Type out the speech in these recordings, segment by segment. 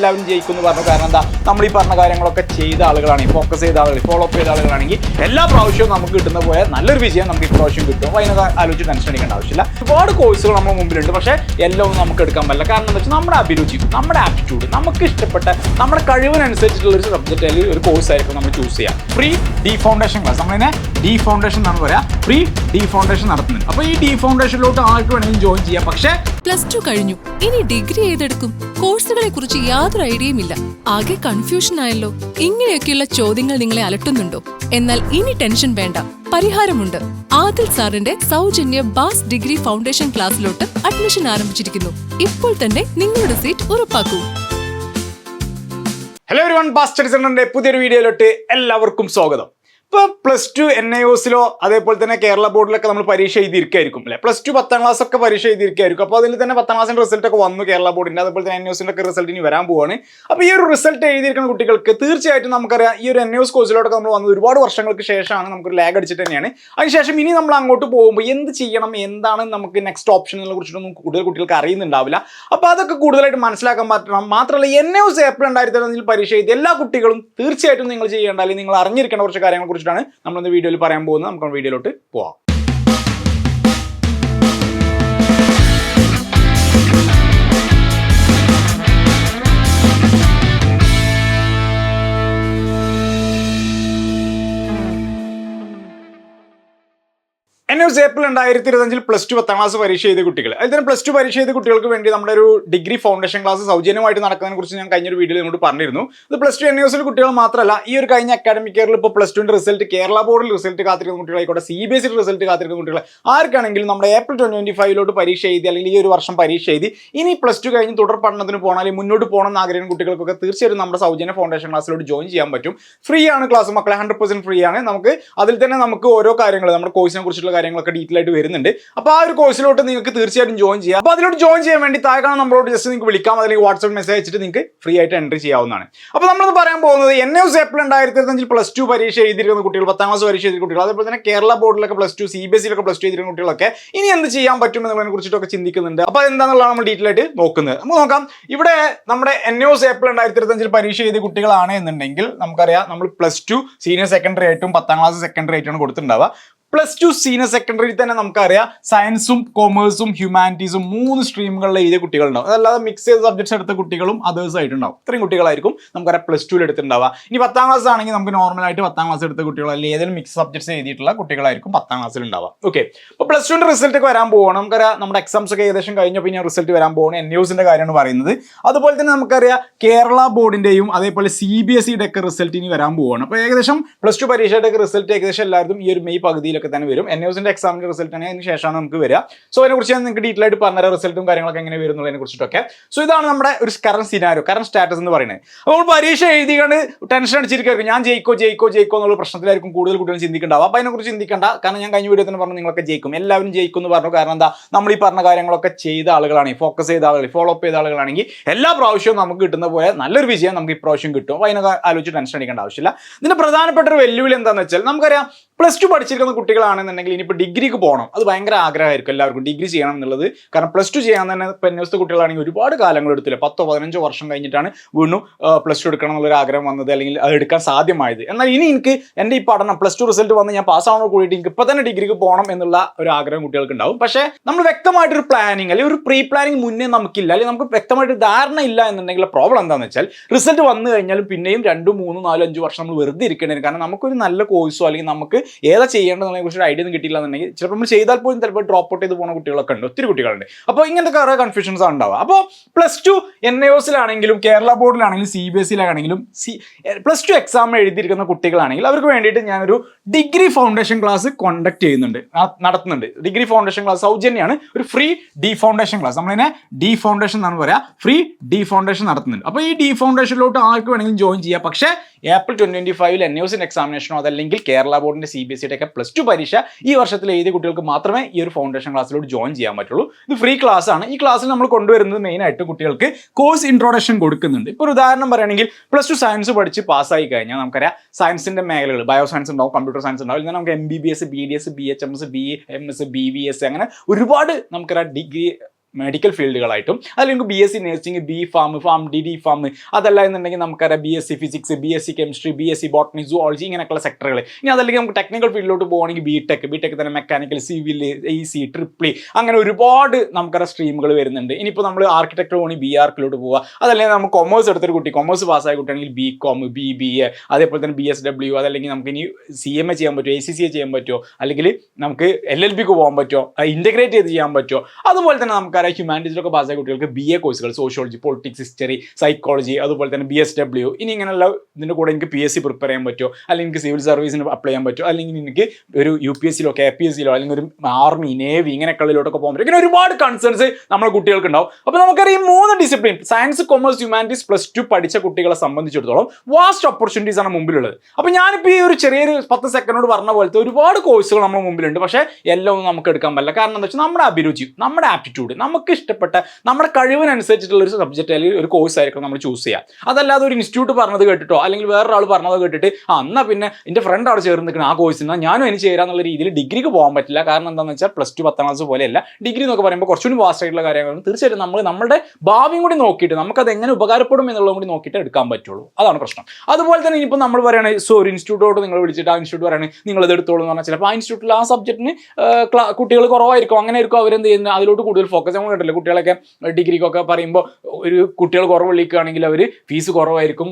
എല്ലാവരും ജയിക്കുന്നു പറഞ്ഞു കാരണം എന്താ? നമ്മൾ ഈ പറഞ്ഞ കാര്യങ്ങളൊക്കെ ചെയ്ത ആളുകളാണ് ഫോക്കസ് ചെയ്ത ആളുകൾ ഫോളോ അപ്പ് ചെയ്ത ആളുകളാണെങ്കിൽ എല്ലാ പ്രാവശ്യവും നമുക്ക് കിട്ടുന്ന പോലെ നല്ലൊരു വിജയം നമുക്ക് ഇപ്രാവശ്യം കിട്ടും. അപ്പോൾ അതിനൊക്കെ ആലോചിച്ച് ടെൻഷൻ അടിക്കേണ്ട ആവശ്യമില്ല. ഒരുപാട് കോഴ്സുകൾ നമ്മുടെ മുമ്പിലുണ്ട്. പക്ഷേ എല്ലാം ഒന്നും നമുക്ക് എടുക്കാൻ പറ്റില്ല. കാരണം എന്താ വെച്ചാൽ നമ്മുടെ അഭിരുചി നമ്മുടെ ആപ്റ്റിറ്റ്യൂഡ് നമുക്ക് ഇഷ്ടപ്പെട്ട നമ്മുടെ കഴിവിനനുസരിച്ചിട്ടുള്ള ഒരു സബ്ജക്റ്റ് അല്ലെങ്കിൽ ഒരു കോഴ്സ് ആയിരിക്കും നമ്മൾ ചൂസ് ചെയ്യാം. ഫ്രീ ഡി ഫൗണ്ടേഷൻ ക്ലാസ് നമ്മളിനെ ഡി ഫൗണ്ടേഷൻ എന്നാണ് പറയാ. ഫ്രീ ഡി ഫൗണ്ടേഷൻ നടത്തുന്നുണ്ട്. അപ്പൊ ഈ ഡി ഫൗണ്ടേഷനിലോട്ട് ആർക്ക് വേണമെങ്കിലും ജോയിൻ ചെയ്യാം. പക്ഷേ പ്ലസ് ടു കഴിഞ്ഞു. ഇനി ഡിഗ്രി ഏതെടുക്കും? കോഴ്സുകളെ കുറിച്ച് യാതൊരു ഐഡിയയും ഇല്ല. ആകെ കൺഫ്യൂഷൻ ആയല്ലോ. ഇങ്ങനെയൊക്കെയുള്ള ചോദ്യങ്ങൾ നിങ്ങളെ അലട്ടുന്നുണ്ടോ? എന്നാൽ ഇനി ടെൻഷൻ വേണ്ട. പരിഹാരമുണ്ട്. ആദിൽ സാറിന്റെ സൗജന്യ ബാസ് ഡിഗ്രി ഫൗണ്ടേഷൻ ക്ലാസ്സിലോട്ട് അഡ്മിഷൻ ആരംഭിച്ചിരിക്കുന്നു. ഇപ്പോൾ തന്നെ നിങ്ങളുടെ സീറ്റ് ഉറപ്പാക്കൂ. ഹലോ എവരിവൺ ബാസ് ബാസ്റ്റർ സെന്ററിന്റെ പുതിയൊരു വീഡിയോയിലോട്ട് എല്ലാവർക്കും സ്വാഗതം. ഇപ്പൊ പ്ലസ് ടു എൻ ഐ ഒസിലോ അതേപോലെ തന്നെ കേരള ബോർഡിലൊക്കെ നമ്മൾ പരീക്ഷ എഴുതിയിരിക്കായിരിക്കും അല്ലെ? പ്ലസ് ടു പത്താം ക്ലാസ് ഒക്കെ പരീക്ഷ എഴുതിയിരിക്കായിരിക്കും. അപ്പോൾ അതിൽ തന്നെ പത്താം ക്ലാസ്സിന്റെ റിസൾട്ട് ഒക്കെ വന്നു കേരള ബോർഡിന്റെ അതേപോലെ തന്നെ എൻ ഐ ഒക്കെ റിസൾട്ട് ഇനി വരാൻ പോവാണ്. അപ്പോൾ ഈ ഒരു റിസൾട്ട് എഴുതിയിരിക്കുന്ന കുട്ടികൾക്ക് തീർച്ചയായിട്ടും നമുക്കറിയാം ഈ ഒരു എൻ എസ് കോഴ്സിലോട്ടൊക്കെ നമ്മൾ വന്നത് ഒരുപാട് വർഷങ്ങൾക്ക് ശേഷമാണ് നമുക്കൊരു ലാഗ് അടിച്ചിട്ട് തന്നെയാണ്. അതിനുശേഷം ഇനി നമ്മൾ അങ്ങോട്ട് പോകുമ്പോൾ എന്ത് ചെയ്യണം എന്താണ് നമുക്ക് നെക്സ്റ്റ് ഓപ്ഷൻ എന്നെ കുറിച്ചിട്ടൊന്നും കൂടുതൽ കുട്ടികൾക്ക് അറിയുന്നുണ്ടാവില്ല. അപ്പോൾ അതൊക്കെ കൂടുതലായിട്ട് മനസ്സിലാക്കാൻ പറ്റണം. മാത്രമല്ല എൻ എസ് ഏപ്രിൽ രണ്ടായിരത്തി പരീക്ഷ എഴുതി എല്ലാ കുട്ടികളും തീർച്ചയായിട്ടും നിങ്ങൾ ചെയ്യേണ്ട അല്ലെങ്കിൽ നിങ്ങൾ അറിഞ്ഞിരിക്കേണ്ട കുറച്ച് കാര്യങ്ങളെ കുറിച്ചിട്ടാണ് നമ്മൾ ഇന്ന് വീഡിയോയിൽ പറയാൻ പോകുന്നത്. നമുക്ക് വീഡിയോയിലോട്ട് പോവാം. എസ് ഏപ്രിൽ രണ്ടായിരത്തി ഇരുപത്തഞ്ചിൽ പ്ലസ് ടു പത്താം ക്ലാസ് പരീക്ഷ ചെയ്ത കുട്ടികൾ. അതിൽ തന്നെ പ്ലസ് ടു പരീക്ഷ ചെയ്ത കുട്ടികൾക്ക് വേണ്ടി നമ്മുടെ ഒരു ഡിഗ്രി ഫൗണ്ടേഷൻ ക്ലാസ് സൗജന്യമായിട്ട് നടക്കുന്നതിനെ കുറിച്ച് ഞാൻ കഴിഞ്ഞൊരു വീഡിയോയിൽ നമ്മൾ പറഞ്ഞിരുന്നു. ഇത് പ്ലസ് ടു എൻ എസിൽ കുട്ടികൾ മാത്രമല്ല ഈ ഒരു കഴിഞ്ഞ അക്കാഡമിക് ഇയറിൽ ഇപ്പോൾ പ്ലസ് ടുവിന്റെ റിസൾട്ട് കേരള ബോർഡിൽ റിസൾട്ട് കാത്തിരിക്കുന്ന കുട്ടികളായിക്കോട്ടെ സി ബി എസ് റിസൾട്ട് കാത്തിരിക്കുന്ന കുട്ടികൾ ആർക്കാണെങ്കിലും നമ്മുടെ ഏപ്രിൽ ട്വന്റി ഫൈവിലോട്ട് പരീക്ഷ എഴുതി അല്ലെങ്കിൽ ഈ ഒരു വർഷം പരീക്ഷ എഴുതി ഇനി പ്ലസ് ടു കഴിഞ്ഞ് തുടർ പഠനത്തിന് പോകണം മുന്നോട്ട് പോകണം എന്ന് ആഗ്രഹിക്കുന്ന കുട്ടികൾക്കൊക്കെ തീർച്ചയായിട്ടും നമ്മുടെ സൗജന്യ ഫൗണ്ടേഷൻ ക്ലാസ്സിലോട്ട് ജോയിൻ ചെയ്യാൻ പറ്റും. ഫ്രീ ആണ് ക്ലാസ് മക്കളെ ഹൺഡ്രഡ് ഫ്രീ ആണ്. നമുക്ക് അതിൽ തന്നെ നമുക്ക് ഓരോ കാര്യങ്ങൾ നമ്മുടെ കോഴ്സിനെ കുറിച്ചുള്ള കാര്യങ്ങളൊക്കെ ഡീറ്റെയിൽ ആയിട്ട് വരുന്നുണ്ട്. അപ്പോൾ ആ ഒരു കോഴ്സിലോട്ട് നിങ്ങൾക്ക് തീർച്ചയായിട്ടും ജോയിൻ ചെയ്യാം. അപ്പോൾ അതിലോട്ട് ജോയിൻ ചെയ്യാൻ വേണ്ടി താഴെ നമ്മളോട് ജസ്റ്റ് നിങ്ങൾക്ക് വിളിക്കാം. അല്ലെങ്കിൽ വാട്സ്ആപ്പ് മെസ്സേജ് അയച്ചിട്ട് നിങ്ങൾക്ക് ഫ്രീ ആയിട്ട് എൻട്രി ചെയ്യാവുന്നതാണ്. അപ്പോൾ നമ്മളത് പറയാൻ പോകുന്നത് എൻ എസ് ഏപ്രിൽ രണ്ടായിരത്തി ഇരുപത്തഞ്ചിൽ പ്ലസ് ടു പരീക്ഷ എഴുതിയിരിക്കുന്ന കുട്ടികൾ പത്താം ക്ലാസ് പരീക്ഷ എഴുതിയ കുട്ടികൾ അതേപോലെ തന്നെ Kerala ബോർഡിലൊക്കെ plus two C B S സിയിലൊക്കെ plus two എഴുതിയിരിക്കുന്ന കുട്ടികളൊക്കെ ഇനി എന്ത് ചെയ്യാൻ പറ്റും എന്നുള്ളതിനെ കുറിച്ചിട്ടൊക്കെ ചിന്തിക്കുന്നുണ്ട്. അപ്പോൾ എന്താണെന്നുള്ളതാണ് നമ്മൾ ഡീറ്റെയിൽ ആയിട്ട് നോക്കുന്നത്. നമുക്ക് നോക്കാം. ഇവിടെ നമ്മുടെ എൻ എസ് ഏപ്രിൽ രണ്ടായിരത്തി ഇരുപത്തഞ്ചിൽ പരീക്ഷ എഴുതിയ കുട്ടികളാണ് എന്നുണ്ടെങ്കിൽ നമുക്കറിയാം. നമ്മൾ പ്ലസ് ടു സീനിയർ സെക്കൻഡറി ആയിട്ടും പത്താം ക്ലാസ് സെക്കൻഡറി ആയിട്ടാണ് കൊടുത്തിട്ടുണ്ടാവുക. പ്ലസ് ടു സീനിയർ സെക്കൻഡറി തന്നെ നമുക്കറിയാം. സയൻസും കൊമേഴ്സും ഹ്യൂമാനിറ്റീസും മൂന്ന് സ്ട്രീമുകളിൽ എഴുതിയ കുട്ടികളുണ്ടാവും. അതല്ലാതെ മിക്സ് ചെയ്ത സബ്ജക്ട്സ് എടുത്ത കുട്ടികളും അതേഴ്സ് ആയിട്ടുണ്ടാവും. ഇത്രയും കുട്ടികളായിരിക്കും നമുക്കറിയാം പ്ലസ് ടുവിൽ എടുത്തിട്ടുണ്ടാവുക. ഇനി പത്താം ക്ലാസ് ആണെങ്കിൽ നമുക്ക് നോർമലായിട്ട് പത്താം ക്ലാസ് എടുത്ത കുട്ടികൾ അല്ലെങ്കിൽ ഏതെങ്കിലും മിക്സ് സബ്ജക്ട്സ് എഴുതിയിട്ടുള്ള കുട്ടികളായിരിക്കും പത്താം ക്ലാസ്സിൽ ഉണ്ടാവുക. ഓക്കെ അപ്പോൾ പ്ലസ് ടുവിന്റെ റിസൾട്ട് ഒക്കെ വരാൻ പോകണം നമുക്കറിയാം നമ്മുടെ എക്സാംസ് ഒക്കെ ഏകദേശം കഴിഞ്ഞപ്പോൾ ഇനി റിസൾട്ട് വരാൻ പോകണം എൻ ന്യൂസിന്റെ കാര്യമാണ് പറയുന്നത്. അതുപോലെ തന്നെ നമുക്കറിയാം കേരള ബോർഡിന്റെയും അതേപോലെ സി ബി എസ് സിയുടെ ഒക്കെ റിസൾട്ട് ഇനി വരാൻ പോവുകയാണ് അപ്പോൾ ഏകദേശം പ്ലസ് ടു പരീക്ഷയുടെ ഒക്കെ റിസൾട്ട് ഏകദേശം എല്ലാവരും ഈ ഒരു മെയ് പകുതിയിലൊക്കെ തന്നെ വരും. എൻ ന്യൂസിന്റെ എക്സാമിന്റെ റിസൾട്ട് ആണ് അതിന് ശേഷമാണ് നമുക്ക് വരിക. സോ അതിനെക്കുറിച്ച് ഞാൻ നിങ്ങൾക്ക് ഡീറ്റെയിൽ ആയിട്ട് പറഞ്ഞ റിസൾട്ടും കാര്യങ്ങളൊക്കെ എങ്ങനെ വരും എന്നുള്ളതിനെ കുറിച്ചിട്ടൊക്കെ. സോ ഇതാണ് നമ്മുടെ ഒരു കറണ്ട് സിനാരോ കറണ്ട് സ്റ്റാറ്റസ് എന്ന് പറയുന്നത്. അപ്പോൾ നമ്മൾ പരീക്ഷ എഴുതിയാണ് ടെൻഷൻ അടിച്ചിരിക്കും ഞാൻ ജയിക്കോ ജയിക്കോ ജയിക്കോ എന്നുള്ള പ്രശ്നത്തിലായിരിക്കും കൂടുതൽ കുട്ടികൾ ചിന്തിക്കേണ്ടാവും അപ്പോൾ അതിനെക്കുറിച്ച് ചിന്തിക്കേണ്ട. കാരണം ഞാൻ കഴിഞ്ഞ വീഡിയോ തന്നെ പറഞ്ഞു നിങ്ങളൊക്കെ ജയിക്കും. എല്ലാവരും ജയിക്കും എന്ന് പറഞ്ഞു. കാരണം എന്താ? നമ്മൾ ഈ പറഞ്ഞ കാര്യങ്ങളൊക്കെ ചെയ്ത ആളുകളാണ്. ഫോക്കസ് ചെയ്ത ആളുകൾ ഫോളോ അപ്പ് ചെയ്ത ആളുകളാണെങ്കിൽ എല്ലാ പ്രാവശ്യവും നമുക്ക് കിട്ടുന്ന പോലെ നല്ലൊരു വിജയം നമുക്ക് ഇപ്രാവശ്യം കിട്ടും. അപ്പോൾ അതിനൊക്കെ ആലോചിച്ച് ടെൻഷൻ അടിക്കേണ്ട ആവശ്യമില്ല. ഇതിന്റെ പ്രധാനപ്പെട്ട ഒരു വെല്ലുവിളി എന്താണെന്ന് വെച്ചാൽ നമുക്കറിയാം പ്ലസ് ടു പഠിച്ചിരിക്കുന്ന കുട്ടികളാണെന്നുണ്ടെങ്കിൽ ഇനിയിപ്പോൾ ഡിഗ്രിക്ക് പോകണം അത് ഭയങ്കര ആഗ്രഹമായിരിക്കും എല്ലാവർക്കും. ഡിഗ്രി ചെയ്യണം എന്നുള്ളത്. കാരണം പ്ലസ് ടു ചെയ്യാൻ തന്നെ ഇപ്പം എന്നെ കുട്ടികളാണെങ്കിൽ ഒരുപാട് കാലങ്ങൾ എടുത്തില്ല. പത്തോ പതിനഞ്ചോ വർഷം കഴിഞ്ഞിട്ടാണ് വീണ്ടും പ്ലസ് ടു എടുക്കണം എന്നുള്ളൊരു ആഗ്രഹം വന്നത് അല്ലെങ്കിൽ അത് എടുക്കാൻ സാധ്യമായത്. എന്നാൽ ഇനി എനിക്ക് എന്റെ ഈ പഠനം പ്ലസ് ടു റിസൾട്ട് വന്ന് ഞാൻ പാസ്സാവണോ കൂടിയിട്ട് എനിക്ക് ഇപ്പം തന്നെ ഡിഗ്രിക്ക് പോകണം എന്നുള്ള ഒരു ആഗ്രഹം കുട്ടികൾക്ക് ഉണ്ടാവും. പക്ഷേ നമ്മൾ വ്യക്തമായിട്ടൊരു പ്ലാനിങ് അല്ലെങ്കിൽ ഒരു പ്രീ പ്ലാനിങ് മുന്നേ നമുക്കില്ല അല്ലെങ്കിൽ നമുക്ക് വ്യക്തമായിട്ട് ധാരണ ഇല്ല എന്നുണ്ടെങ്കിൽ പ്രോബ്ലം എന്താണെന്ന് വെച്ചാൽ റിസൾട്ട് വന്നു കഴിഞ്ഞാലും പിന്നെയും രണ്ടും മൂന്നും നാലും അഞ്ച് വർഷം നമ്മൾ വെറുതെ ഇരിക്കേണ്ടി കാരണം നമുക്കൊരു നല്ല കോഴ്സോ അല്ലെങ്കിൽ നമുക്ക് ഏതാ ചെയ്യേണ്ടതെന്നതിനെ കുറിച്ച് ഒരു ഐഡിയ ഒന്നും കിട്ടിയില്ല എന്നുണ്ടെങ്കിൽ ചിലപ്പോൾ നമ്മൾ ചെയ്താൽ പോലും ചിലപ്പോൾ ഡ്രോപ്പ് ഔട്ട് ചെയ്ത് പോകുന്ന കുട്ടികളൊക്കെ ഉണ്ട്. ഒത്തിരി കുട്ടികളുണ്ട്. അപ്പോൾ ഇങ്ങനത്തെ കുറേ കൺഫ്യൂഷൻസ് ഉണ്ടാവുക. അപ്പോൾ പ്ലസ് ടു എൻ ഐ ഒസിലാണെങ്കിലും കേരള ബോർഡിലാണെങ്കിലും സി ബി എസ് സിയിലാണെങ്കിലും സി പ്ലസ് ടു എക്സാം എഴുതിയിരിക്കുന്ന കുട്ടികളാണെങ്കിൽ അവർക്ക് വേണ്ടിയിട്ട് ഞാനൊരു ഡിഗ്രി ഫൗണ്ടേഷൻ ക്ലാസ് കോണ്ടക്ട് ചെയ്യുന്നുണ്ട്. നടത്തുന്നുണ്ട്. ഡിഗ്രി ഫൗണ്ടേഷൻ ക്ലാസ് സൗജന്യമാണ് ഒരു ഫ്രീ ഡി ഫൗണ്ടേഷൻ ക്ലാസ് നമ്മളിനെ ഡി ഫൗണ്ടേഷൻ എന്നാണ് പറയാ. ഫ്രീ ഡി ഫൗണ്ടേഷൻ നടത്തുന്നുണ്ട്. അപ്പോൾ ഈ ഡി ഫൗണ്ടേഷനിലോട്ട് ആർക്ക് വേണമെങ്കിലും ജോയിൻ ചെയ്യാം. പക്ഷേ ഏപ്രിൽ ട്വന്റി ഫൈവിൽ എൻ എക്സാമിനേഷനോ അതല്ലെങ്കിൽ കേരള ബോർഡിന്റെ സി ബി എസ് സിയുടെ ഒക്കെ പ്ലസ് ടു പരീക്ഷ ഈ വർഷത്തിൽ എഴുതിയ കുട്ടികൾക്ക് മാത്രമേ ഈ ഒരു ഫൗണ്ടേഷൻ ക്ലാസ്സിലോട്ട് ജോയിൻ ചെയ്യാൻ പറ്റുള്ളൂ. ഇത് ഫ്രീ ക്ലാസ് ആണ്. ഈ ക്ലാസ്സിൽ നമ്മൾ കൊണ്ടുവരുന്നത് മെയിൻ ആയിട്ട് കുട്ടികൾക്ക് കോഴ്സ് ഇൻട്രോഡക്ഷൻ കൊടുക്കുന്നുണ്ട്. ഇപ്പോൾ ഒരു ഉദാഹരണം പറയുകയാണെങ്കിൽ പ്ലസ് ടു സയൻസ് പഠിച്ച് പാസ്സായി കഴിഞ്ഞാൽ നമുക്കറിയാം. സയൻസിന്റെ മേഖലകൾ ബയോ സയൻസ് ഉണ്ടാവും കമ്പ്യൂട്ടർ സയൻസ് ഉണ്ടാവില്ല നമുക്ക് M B B S B D S B H M S B M S B V S അങ്ങനെ ഒരുപാട് നമുക്കൊരു ഡിഗ്രി മെഡിക്കൽ ഫീൽഡുകളായിട്ടും അല്ലെങ്കിൽ B S C nursing B pharm pharm D D pharm അതല്ല എന്നുണ്ടെങ്കിൽ നമുക്കറിയാം B S C physics B S C chemistry B S C botany zoology ഇങ്ങനെയൊക്കെയുള്ള സെക്ടറുകൾ ഇനി അതല്ലെങ്കിൽ നമുക്ക് ടെക്നിക്കൽ ഫീൽഡിലോട്ട് പോകുകയാണെങ്കിൽ ബി ടെക് ബി ടെക് തന്നെ mechanical civil E C triple അങ്ങനെ ഒരുപാട് നമുക്കറിയാം സ്ട്രീമുകൾ വരുന്നുണ്ട്. ഇനിയിപ്പോൾ നമ്മൾ ആർക്കിടെക്ചർ പോകണമെങ്കിൽ ബി ആർക്കിലോട്ട് പോവുക അതല്ലെങ്കിൽ നമുക്ക് കൊമേഴ്സ് എടുത്തൊരു കുട്ടി കൊമേഴ്സ് പാസ്സായ കുട്ടിയാണെങ്കിൽ B com B B A അതേപോലെ തന്നെ ബി എസ് ഡബ്ല്യു അതല്ലെങ്കിൽ നമുക്ക് ഇനി സി എം എ ചെയ്യാൻ പറ്റുമോ എ സി സി എ ചെയ്യാൻ പറ്റുമോ അല്ലെങ്കിൽ നമുക്ക് എൽ എൽ ബിക്ക് പോകാൻ പറ്റുമോ ഇന്റഗ്രേറ്റ് ചെയ്ത് ചെയ്യാൻ പറ്റുമോ അതുപോലെ തന്നെ നമുക്കറിയാം ഹ്യൂമാനിറ്റീസിലൊക്കെ പാസ്സായ കുട്ടികൾക്ക് ബി എ കോഴ്സുകൾ സോഷ്യോളജി പൊളിറ്റിക്സ് ഹിസ്റ്ററി സൈക്കോളജി അതുപോലെ തന്നെ ബി എസ് ഡബ്ല്യു ഇനി ഇങ്ങനെയുള്ള ഇതിന്റെ കൂടെ എനിക്ക് പി എസ് സി പ്രിപ്പയർ ചെയ്യാൻ പറ്റുമോ? അല്ലെങ്കിൽ എനിക്ക് സിവിൽ സർവീസിന് അപ്ലൈ ചെയ്യാൻ പറ്റുമോ? അല്ലെങ്കിൽ എനിക്ക് ഒരു യു പി എസ് സിയിലോ കെ പി എസ് സിയിലോ അല്ലെങ്കിൽ ഒരു ആർമി നേവി ഇങ്ങനെയൊക്കെയുള്ളതിലോട്ടൊക്കെ പോകാൻ പറ്റും. ഇങ്ങനെ ഒരുപാട് കൺസേൺസ് നമ്മുടെ കുട്ടികൾക്ക് ഉണ്ടാവും അപ്പോൾ നമുക്കറിയാം ഈ മൂന്ന് discipline science commerce humanities plus two പഠിച്ച കുട്ടികളെ സംബന്ധിച്ചിടത്തോളം വാസ്റ്റ് ഓപ്പർച്യൂണിറ്റീസ് ആണ് മുമ്പിലുള്ളത്. അപ്പോൾ ഞാനിപ്പോൾ ഈ ഒരു ചെറിയൊരു പത്ത് സെക്കൻഡോട് പറഞ്ഞ പോലത്തെ ഒരുപാട് കോഴ്സുകൾ നമ്മുടെ മുമ്പിലുണ്ട്. പക്ഷേ എല്ലാം ഒന്നും നമുക്ക് എടുക്കാൻ പറ്റില്ല. കാരണം എന്താ വെച്ചാൽ നമ്മുടെ അഭിരുചി നമ്മുടെ ആപ്റ്റിറ്റ്യൂഡ് നമുക്ക് ഇഷ്ടപ്പെട്ട നമ്മുടെ കഴിവിനനുസരിച്ചിട്ടുള്ള ഒരു സബ്ജക്റ്റ് അല്ലെങ്കിൽ ഒരു കോഴ്സ് ആയിരിക്കും നമ്മൾ ചൂസ് ചെയ്യുക അതല്ലാതെ ഒരു ഇൻസ്റ്റിറ്റ്യൂട്ട് പറഞ്ഞത് കേട്ടിട്ടോ അല്ലെങ്കിൽ വേറൊരാൾ പറഞ്ഞത് കേട്ടിട്ട് ആ എന്നാ പിന്നെ എന്റെ ഫ്രണ്ട് അവിടെ ചേർന്ന് നിൽക്കുന്ന ആ കോഴ്സിന് ഞാനും എനിക്ക് ചേരാന്നുള്ള രീതിയിൽ ഡിഗ്രിക്ക് പോകാൻ പറ്റില്ല. കാരണം എന്താണെന്ന് വെച്ചാൽ പ്ലസ് ടു പത്താം ക്ലാസ് പോലെയല്ല. ഡിഗ്രി എന്നൊക്കെ പറയുമ്പോൾ കുറച്ചുകൂടി വാസ്റ്റ് ആയിട്ടുള്ള കാര്യങ്ങളും തീർച്ചയായിട്ടും നമ്മൾ നമ്മുടെ ഭാവിയും കൂടി നോക്കിയിട്ട് നമുക്ക് അത് എങ്ങനെ ഉപകാരപ്പെടും എന്നുള്ളതും കൂടി നോക്കിയിട്ട് എടുക്കാൻ പറ്റുള്ളൂ. അതാണ് പ്രശ്നം. അതുപോലെ തന്നെ ഇനിയിപ്പോൾ നമ്മൾ പറയുകയാണെങ്കിൽ സോ ഒരു ഇൻസ്റ്റിറ്റ്യൂട്ടോട് നിങ്ങൾ വിളിച്ചിട്ട് ആ ഇൻസ്റ്റിറ്റ്യൂട്ട് പറയുകയാണെങ്കിൽ നിങ്ങൾ ഇത് എടുത്തോളൂ എന്ന് പറഞ്ഞാൽ ചിലപ്പോൾ ആ ഇൻസ്റ്റിറ്റ്യൂട്ടിൽ ആ സബ്ജക്റ്റിന് കുട്ടികൾ കുറവായിരിക്കും. അങ്ങനെ ആയിരിക്കും അവരെന്ത് ചെയ്യുന്നത്? അതിലോട്ട് കൂടുതൽ ഫോക്കസ് നമ്മൾ കണ്ടില്ല കുട്ടികളൊക്കെ ഡിഗ്രിക്കൊക്കെ പറയുമ്പോൾ ഒരു കുട്ടികൾ കുറവ് വിളിക്കുകയാണെങ്കിൽ അവർ ഫീസ് കുറവായിരിക്കും.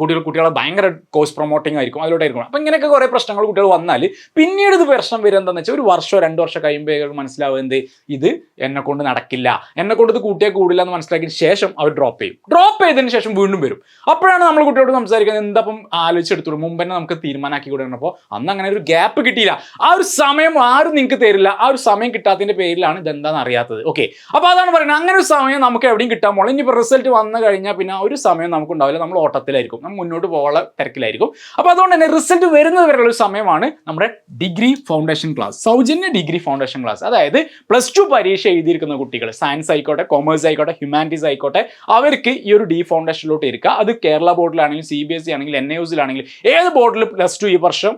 കുട്ടികൾ കുട്ടികളെ ഭയങ്കര കോഴ്സ് പ്രൊമോട്ടിംഗ് ആയിരിക്കും അതിലോട്ടായിരിക്കും. അപ്പം ഇങ്ങനെയൊക്കെ കുറേ പ്രശ്നങ്ങൾ കുട്ടികൾ വന്നാൽ പിന്നീട് ഇത് പ്രശ്നം വരും എന്താണെന്ന് വെച്ചാൽ ഒരു വർഷമോ രണ്ട് വർഷം കഴിയുമ്പോൾ മനസ്സിലാവും എന്ത്? ഇത് എന്നെ കൊണ്ട് നടക്കില്ല. എന്നെ കൊണ്ട് ഇത് കൂട്ടിയേ കൂടില്ല എന്ന് മനസ്സിലാക്കിയതിന് ശേഷം അവർ ഡ്രോപ്പ് ചെയ്യും. ഡ്രോപ്പ് ചെയ്തതിന് ശേഷം വീണ്ടും വരും. അപ്പോഴാണ് നമ്മൾ കുട്ടിയോട് സംസാരിക്കുന്നത് എന്തപ്പം ആലോചിച്ചെടുത്തുള്ളൂ മുമ്പ് തന്നെ നമുക്ക് തീരുമാനമാക്കി കൊടുക്കണപ്പോൾ അന്ന് അങ്ങനെ ഒരു ഗ്യാപ്പ് കിട്ടിയില്ല. ആ ഒരു സമയം ആരും നിങ്ങൾക്ക് തരില്ല. ആ ഒരു സമയം കിട്ടാത്തതിന്റെ പേരിലാണ് ഇതെന്താണെന്ന് അറിയാത്തത്. ഓക്കെ അപ്പോൾ അതാണ് പറയുന്നത്. അങ്ങനെ ഒരു സമയം നമുക്ക് എവിടെയും കിട്ടാൻ പോകണം ഇനിയിപ്പോൾ റിസൾട്ട് വന്നു കഴിഞ്ഞാൽ പിന്നെ ഒരു സമയം നമുക്ക് ഉണ്ടാവില്ല. നമ്മൾ ഓട്ടത്തിലായിരിക്കും. നമ്മൾ മുന്നോട്ട് പോകാനുള്ള തിരക്കിലായിരിക്കും. അപ്പോൾ അതുകൊണ്ട് തന്നെ റിസൾട്ട് വരുന്നത് വരെയുള്ള സമയമാണ് നമ്മുടെ ഡിഗ്രി ഫൗണ്ടേഷൻ ക്ലാസ് സൗജന്യ ഡിഗ്രി ഫൗണ്ടേഷൻ ക്ലാസ് അതായത് പ്ലസ് ടു പരീക്ഷ എഴുതിയിരിക്കുന്ന കുട്ടികൾ സയൻസ് ആയിക്കോട്ടെ കോമേഴ്സ് ആയിക്കോട്ടെ ഹ്യൂമാനിറ്റീസ് ആയിക്കോട്ടെ അവർക്ക് ഈ ഒരു ഡി ഫൗണ്ടേഷനിലോട്ട് ഇരിക്കുക. അത് കേരള ബോർഡിലാണെങ്കിലും സി ബി എസ് സി ആണെങ്കിലും എൻ ഐ യുസിലാണെങ്കിലും ഏത് ബോർഡിൽ പ്ലസ് ടു ഈ വർഷം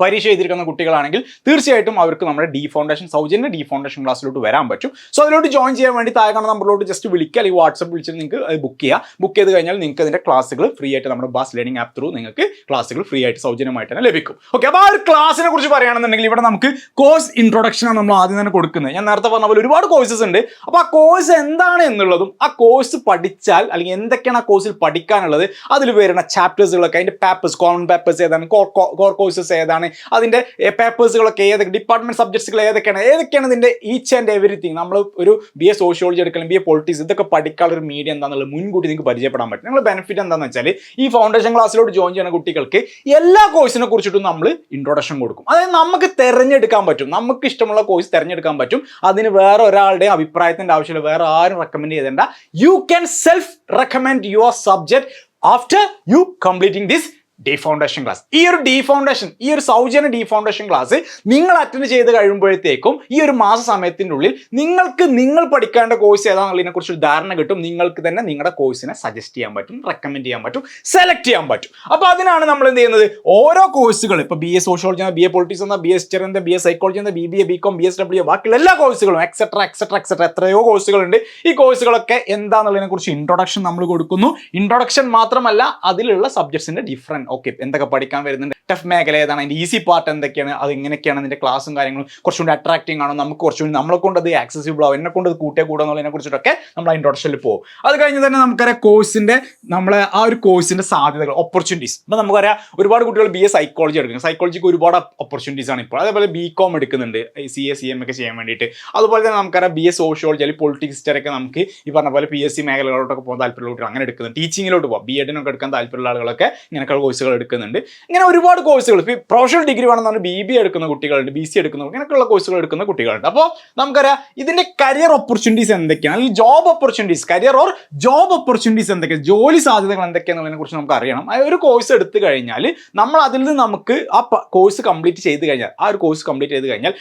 പരീക്ഷ എഴുതിയിരിക്കുന്ന കുട്ടികളാണെങ്കിൽ തീർച്ചയായിട്ടും അവർക്ക് നമ്മുടെ ഡി ഫൗണ്ടേഷൻ സൗജന്യ ഡി ഫൗണ്ടേഷൻ ക്ലാസ്സിലോട്ട് വരാൻ പറ്റും. സോ അതിലോട്ട് ജോയിൻ ചെയ്യാൻ വേണ്ടി താഴെ കാണുന്ന നമ്പറിലോട്ട് ജസ്റ്റ് വിളിക്കുക. അല്ലെങ്കിൽ വാട്സപ്പ് വിളിച്ചിട്ട് നിങ്ങൾക്ക് ബുക്ക് ചെയ്യുക ബുക്ക് ചെയ്ത് കഴിഞ്ഞാൽ നിങ്ങൾക്ക് അതിന്റെ ക്ലാസ്സുകൾ ഫ്രീ ആയിട്ട് നമ്മുടെ ബാസ് ലേണിംഗ് ആപ്പ് ത്രൂ നിങ്ങൾക്ക് ക്ലാസ്സുകൾ ഫ്രീ ആയിട്ട് സൗജന്യമായിട്ട് തന്നെ ലഭിക്കും. ഓക്കെ അപ്പോൾ ആ ഒരു ക്ലാസ്സിനെ കുറിച്ച് പറയുകയാണെന്നുണ്ടെങ്കിൽ ഇവിടെ നമുക്ക് കോഴ്സ് ഇൻട്രൊഡക്ഷനാണ് നമ്മൾ ആദ്യം തന്നെ കൊടുക്കുന്നത്. ഞാൻ നേരത്തെ പറഞ്ഞ പോലെ ഒരുപാട് കോഴ്സസ് ഉണ്ട്. അപ്പോൾ ആ കോഴ്സ് എന്താണ് എന്നുള്ളതും ആ കോഴ്സ് പഠിച്ചാൽ അല്ലെങ്കിൽ എന്തൊക്കെയാണ് ആ കോഴ്സിൽ പഠിക്കാനുള്ളത് അതിൽ വരുന്ന ചാപ്റ്റേഴ്സുകളൊക്കെ അതിന്റെ പേപ്പേഴ്സ് കോമൺ പേപ്പേഴ്സ് ഏതാണ് കോർ കോഴ്സസ് ഏതാണ് അതിന്റെ പേപ്പേഴ്സുകളൊക്കെ ഏതൊക്കെ ഡിപ്പാർട്ട്മെന്റ് സബ്ജക്ട്സുകൾ ഏതൊക്കെയാണ്? ഏതൊക്കെയാണ് ഇതിന്റെ ഈച്ച് ആൻഡ് എവറിത്തിങ് നമ്മൾ ഒരു ബി എ സോഷ്യോളജി എടുക്കണം ബി എ പൊളിറ്റിക്സ് ഇതൊക്കെ പഠിക്കാനുള്ള ഒരു മീഡിയ എന്താണെന്നുള്ളത് മുൻകൂട്ടി നിങ്ങൾക്ക് പരിചയപ്പെടാൻ പറ്റും. നിങ്ങൾ ബെനിഫിറ്റ് എന്താണെന്ന് വെച്ചാൽ ഈ ഫൗണ്ടേഷൻ ക്ലാസ്സിലോട്ട് ജോയിൻ ചെയ്യുന്ന കുട്ടികൾക്ക് എല്ലാ കോഴ്സിനെ കുറിച്ചിട്ടും നമ്മൾ ഇൻട്രൊഡക്ഷൻ കൊടുക്കും. അതായത് നമുക്ക് തിരഞ്ഞെടുക്കാൻ പറ്റും. നമുക്ക് ഇഷ്ടമുള്ള കോഴ്സ് തിരഞ്ഞെടുക്കാൻ പറ്റും. അതിന് വേറെ ഒരാളുടെ അഭിപ്രായത്തിന്റെ ആവശ്യമില്ല. വേറെ ആരും recommend ചെയ്തേണ്ട. You can self recommend your subject after you completing this D foundation class ഈ ഒരു ഡി ഫൗണ്ടേഷൻ ഈ ഒരു സൗജന്യ ഡി ഫൗണ്ടേഷൻ ക്ലാസ് നിങ്ങൾ അറ്റൻഡ് ചെയ്ത് കഴിയുമ്പോഴത്തേക്കും ഈ ഒരു മാസ സമയത്തിന്റെ ഉള്ളിൽ നിങ്ങൾക്ക് നിങ്ങൾ പഠിക്കേണ്ട കോഴ്സ് ഏതാണെന്നുള്ളതിനെ കുറിച്ച് ഒരു ധാരണ കിട്ടും. നിങ്ങൾക്ക് തന്നെ നിങ്ങളുടെ കോഴ്സിനെ സജസ്റ്റ് ചെയ്യാൻ പറ്റും റെക്കമെൻഡ് ചെയ്യാൻ പറ്റും സെലക്ട് ചെയ്യാൻ പറ്റും. അപ്പോൾ അതിനാണ് നമ്മൾ എന്ത് ചെയ്യുന്നത്? ഓരോ കോഴ്സുകൾ ഇപ്പോൾ B A sociology B A politics എന്ന B S history B A psychology എന്ന B B A B com B S W ബാക്കിയുള്ള എല്ലാ കോഴ്സുകളും എക്സെട്ര എക്സെട്ര എക്സെട്ര എത്രയോ കോഴ്സുകളുണ്ട് ഈ കോഴ്സുകളൊക്കെ എന്താണെന്നുള്ളതിനെ കുറിച്ച് ഇൻട്രൊഡക്ഷൻ നമ്മൾ കൊടുക്കുന്നു. ഇൻട്രൊഡക്ഷൻ മാത്രമല്ല അതിലുള്ള സബ്ജക്ട്സിന്റെ ഡിഫറന്റ് ഓക്കെ എന്തൊക്കെ പഠിക്കാൻ വരുന്നുണ്ട്? ടഫ് മേഖല ഏതാണ്? അതിന്റെ ഈസി പാർട്ട് എന്തൊക്കെയാണ്? അത് എങ്ങനെയൊക്കെയാണ് അതിന്റെ ക്ലാസും കാര്യങ്ങളും കുറച്ചുകൂടി അട്രാക്റ്റിംഗ് ആണോ? നമുക്ക് കുറച്ചുകൂടി നമ്മളെ കൊണ്ട് അത് ആക്സസിബിൾ ആവും. എന്നെ കൊണ്ട് അത് കൂട്ടിയ കൂടാ എന്നുള്ളതിനെ കുറിച്ചിട്ടൊക്കെ നമ്മൾ അതിന്റെ ഇൻട്രൊഡക്ഷനിൽ പോകും. അത് കഴിഞ്ഞ് തന്നെ നമുക്കറിയാം കോഴ്സിന്റെ നമ്മളെ ആ ഒരു കോഴ്സിന്റെ സാധ്യതകൾ ഓപ്പർച്യൂണിറ്റീസ് അപ്പോൾ നമുക്കറിയാം ഒരുപാട് കുട്ടികൾ ബി എ സൈക്കോളജി എടുക്കുന്നത് സൈക്കോളജിക്ക് ഒരുപാട് ഓപ്പർച്യൂണിറ്റീസ് ആണ് ഇപ്പോൾ. അതേപോലെ ബി കോം എടുക്കുന്നുണ്ട്. സി എ സി എം ഒക്കെ ചെയ്യാൻ വേണ്ടിയിട്ട്. അതുപോലെ തന്നെ നമുക്കറിയാം ബി എ സോഷ്യോളജി അല്ലെങ്കിൽ പൊളിറ്റിക്സ് ഒക്കെ നമുക്ക് ഈ പറഞ്ഞ പോലെ പി എസ് സി മേഖലകളിലോട്ടൊക്കെ പോകാൻ താല്പര്യമുള്ള അങ്ങനെ എടുക്കുന്നത് ടീച്ചിങ്ങിലോട്ട് പോകാം ബി എഡിനൊക്കെ എടുക്കാൻ താല്പര്യമുള്ള ആളുകളൊക്കെ ഇങ്ങനെയൊക്കെ കോഴ്സുകൾ എടുക്കുന്നുണ്ട്. ഇങ്ങനെ ഒരുപാട് കോഴ്സുകൾ ഇപ്പോൾ പ്രൊഫഷണൽ ഡിഗ്രി വേണമെന്ന് പറഞ്ഞാൽ ബി ബി എടുക്കുന്ന കുട്ടികളുണ്ട് ബി സി എടുക്കുന്ന ഇങ്ങനെയൊക്കെയുള്ള കോഴ്സുകൾ എടുക്കുന്ന കുട്ടികളുണ്ട്. അപ്പോൾ നമുക്കറിയാം ഇതിന്റെ കരിയർ ഓപ്പർച്യൂണിറ്റീസ് എന്തൊക്കെയാണ്? അല്ലെങ്കിൽ job opportunities career or job opportunities എന്തൊക്കെയാണ് ജോലി സാധ്യതകൾ എന്തൊക്കെയാണെന്നതിനെ കുറിച്ച് നമുക്ക് അറിയണം. ഒരു കോഴ്സ് എടുത്തു കഴിഞ്ഞാൽ നമ്മൾ അതിൽ നിന്ന് നമുക്ക് ആ കോഴ്സ് കംപ്ലീറ്റ് ചെയ്ത് കഴിഞ്ഞാൽ ആ ഒരു കോഴ്സ് കംപ്ലീറ്റ് ചെയ്ത് കഴിഞ്ഞാൽ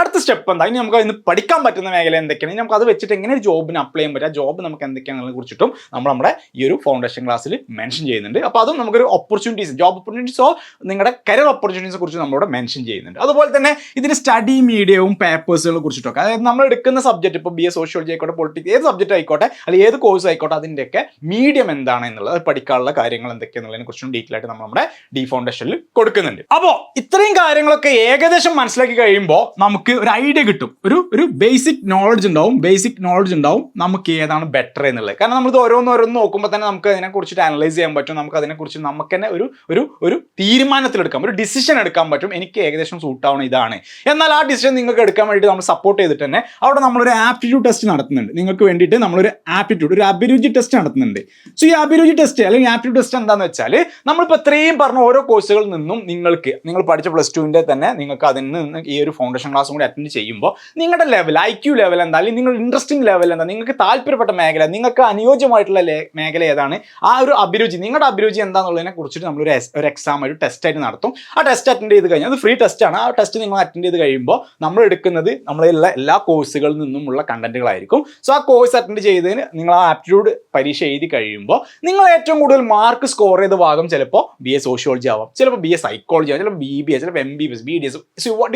അടുത്ത സ്റ്റെപ്പ് എന്താ? ഇനി നമുക്ക് അതിന് പഠിക്കാൻ പറ്റുന്ന മേഖല എന്തൊക്കെയാണ്? നമുക്ക് അത് വെച്ചിട്ട് എങ്ങനെ ഒരു ജോബിന് അപ്ലൈ ചെയ്യാൻ പറ്റുക ജോബ് നമുക്ക് എന്തൊക്കെയാണെന്നതിനെ കുറിച്ചിട്ടും നമ്മൾ നമ്മുടെ ഈ ഒരു ഫൗണ്ടേഷൻ ക്ലാസ്സിൽ മെൻഷൻ ചെയ്യുന്നുണ്ട്. അപ്പോൾ അതും നമുക്കൊരു ഓപ്പർച്യൂണിറ്റീസ് ഓപ്പർച്യൂണിറ്റീസ് ജോബ് ഓപ്പർച്യൂണിറ്റീസോ നിങ്ങളുടെ കരിയർ ഓപ്പർച്യൂണിറ്റീസിനെ കുറിച്ച് നമ്മളോട് മെൻഷൻ ചെയ്യുന്നുണ്ട്. അതുപോലെ തന്നെ ഇതിന് സ്റ്റഡി മീഡിയവും പേപ്പേഴ്സുകളെ കുറിച്ചിട്ടൊക്കെ. അതായത് നമ്മൾ എടുക്കുന്ന സബ്ജക്റ്റ് ഇപ്പോൾ ബി എ സോഷ്യോളജി ആയിക്കോട്ടെ പൊളിറ്റിക്സ് ഏത് സബ്ജക്റ്റ് ആയിക്കോട്ടെ അല്ലെങ്കിൽ ഏത് കോഴ്സ് ആയിക്കോട്ടെ അതിന്റെയൊക്കെ മീഡിയം എന്താണ് എന്നുള്ളത് പഠിക്കാനുള്ള കാര്യങ്ങൾ എന്തൊക്കെയാണെന്നുള്ളതിനെ കുറിച്ചും ഡീറ്റെയിൽ ആയിട്ട് നമ്മൾ നമ്മുടെ ഡി ഫൗണ്ടേഷനിൽ കൊടുക്കുന്നുണ്ട്. അപ്പോൾ ഇത്രയും കാര്യങ്ങളൊക്കെ ഏകദേശം മനസ്സിലാക്കി കഴിയുമ്പോൾ നമുക്ക് ഒരു ഐഡിയ കിട്ടും. ഒരു ഒരു ബേസിക് നോളജ് ഉണ്ടാവും ബേസിക് നോളജ് ഉണ്ടാവും നമുക്ക് ഏതാണ് ബെറ്റർ എന്നുള്ളത്. കാരണം നമ്മൾ ഇത് ഓരോന്ന് ഓരോന്ന് നോക്കുമ്പോൾ തന്നെ നമുക്ക് അതിനെ കുറിച്ചിട്ട് അനലൈസ് ചെയ്യാൻ പറ്റും നമുക്ക് അതിനെക്കുറിച്ച് നമുക്ക് തന്നെ ഒരു ഒരു ഒരു തീരുമാനത്തിലെടുക്കാം ഒരു ഡിസിഷൻ എടുക്കാൻ പറ്റും. എനിക്ക് ഏകദേശം സൂട്ടാവണം ഇതാണ്. എന്നാൽ ആ ഡിസിഷൻ നിങ്ങൾക്ക് എടുക്കാൻ വേണ്ടിയിട്ട് നമ്മൾ സപ്പോർട്ട് ചെയ്തിട്ട് തന്നെ അവിടെ നമ്മളൊരു ആപ്റ്റിറ്റ്യൂഡ് ടെസ്റ്റ് നടത്തുന്നുണ്ട്. നിങ്ങൾക്ക് വേണ്ടിയിട്ട് നമ്മളൊരു ആപ്റ്റിറ്റ്യൂഡ് ഒരു അഭിരുചി ടെസ്റ്റ് നടത്തുന്നുണ്ട്. സോ ഈ അഭിരുചി ടെസ്റ്റ് അല്ലെങ്കിൽ ആപ്റ്റിറ്റ്യൂഡ് ടെസ്റ്റ് എന്താണെന്ന് വെച്ചാൽ നമ്മളിപ്പോൾ ഇത്രയും പറഞ്ഞ ഓരോ കോഴ്സുകളിൽ നിന്നും നിങ്ങൾക്ക് നിങ്ങൾ പഠിച്ച പ്ലസ് ടുവിന്റെ തന്നെ നിങ്ങൾക്ക് അതിൽ നിന്ന് ഈ ഒരു ഫൗണ്ടേഷൻ ക്ലാസ്സും കൂടി അറ്റൻഡ് ചെയ്യുമ്പോൾ നിങ്ങളുടെ ലെവൽ ഐ ക്യു ലെവൽ എന്താ? അല്ലെങ്കിൽ നിങ്ങളുടെ ഇൻട്രസ്റ്റിംഗ് ലെവൽ എന്താ? നിങ്ങൾക്ക് താല്പര്യപ്പെട്ട മേഖല നിങ്ങൾക്ക് അനുയോജ്യമായിട്ടുള്ള മേഖല ഏതാണ്? ആ ഒരു അഭിരുചി നിങ്ങളുടെ അഭിരുചി എന്താണെന്നുള്ളതിനെ കുറിച്ചിട്ട് നമ്മളൊരു ഒരു എക്സാം ഒരു ടെസ്റ്റ് ആയിട്ട് നടത്തും. ആ ടെസ്റ്റ് അറ്റൻഡ് ചെയ്ത് കഴിഞ്ഞാൽ അത് ഫ്രീ ടെസ്റ്റ് ആണ്. ആ ടെസ്റ്റ് നിങ്ങൾ അറ്റൻഡ് ചെയ്ത് കഴിയുമ്പോൾ നമ്മൾ എടുക്കുന്നത് നമ്മളെ എല്ലാ കോഴ്സുകളിൽ നിന്നുമുള്ള കണ്ടന്റുകളായിരിക്കും സോ ആ കോഴ്സ് അറ്റൻഡ് ചെയ്തതിന് നിങ്ങൾ ആ ആപ്റ്റിറ്റ്യൂഡ് പരീക്ഷ എഴുതി കഴിയുമ്പോൾ നിങ്ങൾ ഏറ്റവും കൂടുതൽ മാർക്ക് സ്കോർ ചെയ്ത ഭാഗം ചിലപ്പോൾ ബി എ സോഷ്യോളജി ആവാം. ചിലപ്പോൾ ബി എ സൈക്കോളജി ആവാം. ചിലപ്പോൾ ബി ബി എ ചിലപ്പോൾ M B S B D S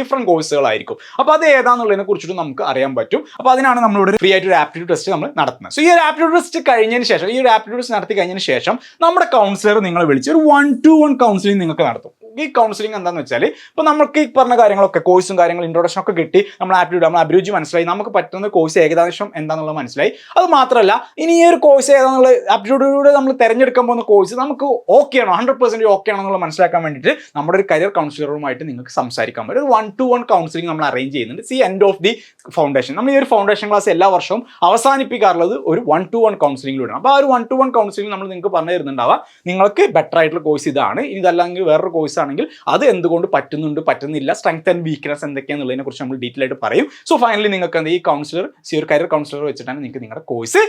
different കോഴ്സുകളായിരിക്കും അപ്പോൾ അത് ഏതാണെന്നുള്ളതിനെ കുറിച്ചിട്ട് നമുക്ക് അറിയാൻ പറ്റും. അപ്പോൾ അതിനാണ് നമ്മളിവിടെ ഫ്രീ ആയിട്ട് ഒരു ആപ്റ്റിറ്റ്യൂഡ് ടെസ്റ്റ് നമ്മൾ നടത്തുന്നത്. സോ ഈ ഒരു ആപ്റ്റിറ്റ്യൂഡ് ടെസ്റ്റ് കഴിഞ്ഞതിന് ശേഷം ഈ ഒരു ആപ്റ്റിറ്റ്യൂഡ് ടെസ്റ്റ് നടത്തി കഴിഞ്ഞതിന് ശേഷം നമ്മുടെ കൗൺസിലർ നിങ്ങളെ വിളിച്ച് ഒരു വൺ ടു വൺ കൗൺസിലിംഗ് നിങ്ങൾക്ക് നടത്തും. ഈ കൗൺസിലിംഗ് എന്താണെന്ന് വെച്ചാൽ ഇപ്പോൾ നമുക്ക് ഈ പറഞ്ഞ കാര്യങ്ങളൊക്കെ കോഴ്സും കാര്യങ്ങളും ഇൻട്രൊഡക്ഷൻ ഒക്കെ കിട്ടി നമ്മൾ ആപ്റ്റിറ്റ്യൂഡ് നമ്മൾ അഭിരുചി മനസ്സിലായി നമുക്ക് പറ്റുന്ന കോഴ്സ് ഏകദേശം എന്താണെന്നുള്ളത് മനസ്സിലായി. അത് മാത്രമല്ല ഇനി ഈ ഒരു കോഴ്സ് ഏതാണെന്നുള്ള ആപ്റ്റിറ്റ്യൂഡിലൂടെ നമ്മൾ തിരഞ്ഞെടുക്കാൻ പോകുന്ന കോഴ്സ് നമുക്ക് ഓക്കെ ആണോ? ഹൺഡ്രഡ് പെർസെന്റ് ഓക്കെ ആണോ എന്നുള്ളത് മനസ്സിലാക്കാൻ വേണ്ടിയിട്ട് നമ്മുടെ ഒരു കരിയർ കൗൺസിലറുമായിട്ട് നിങ്ങൾക്ക് സംസാരിക്കാൻ പറ്റും. ഒരു വൺ ടു വൺ കൗൺസിലിംഗ് നമ്മൾ അറേഞ്ച് ചെയ്യുന്നുണ്ട്. C end of the foundation നമ്മൾ ഈ ഒരു ഫൗണ്ടേഷൻ ക്ലാസ് എല്ലാ വർഷവും അവസാനിപ്പിക്കാറുള്ളത് ഒരു വൺ ടു വൺ കൗൺസിലിംഗിലൂടെയാണ് അപ്പോൾ ആ ഒരു വൺ ടു വൺ കൗൺസിലിംഗ് നമ്മൾ നിങ്ങൾക്ക് പറഞ്ഞു തരുന്നുണ്ടാവുക നിങ്ങൾക്ക് ബെറ്റർ ആയിട്ടുള്ള കോഴ്സ് ഇതാണ്. ഇനി ഇതല്ലെങ്കിൽ വേറൊരു കോഴ്സ് ആണെങ്കിൽ അത് എന്തുകൊണ്ട് പറ്റുന്നുണ്ട് പറ്റുന്നില്ല സ്ട്രെങ്ത് ആൻഡ് വീക്ക്നെസ് എന്തൊക്കെയാണെന്നുള്ളതിനെ കുറിച്ച് നമ്മൾ ഡീറ്റെയിൽ ആയിട്ട് പറയും. സോ ഫൈനലി നിങ്ങൾക്ക് എന്താ ഈ കൗൺസിലർ സിയർ കരിയർ കൗൺസിലർ വെച്ചിട്ടാണ് നിങ്ങൾക്ക് നിങ്ങളുടെ കോഴ്സ്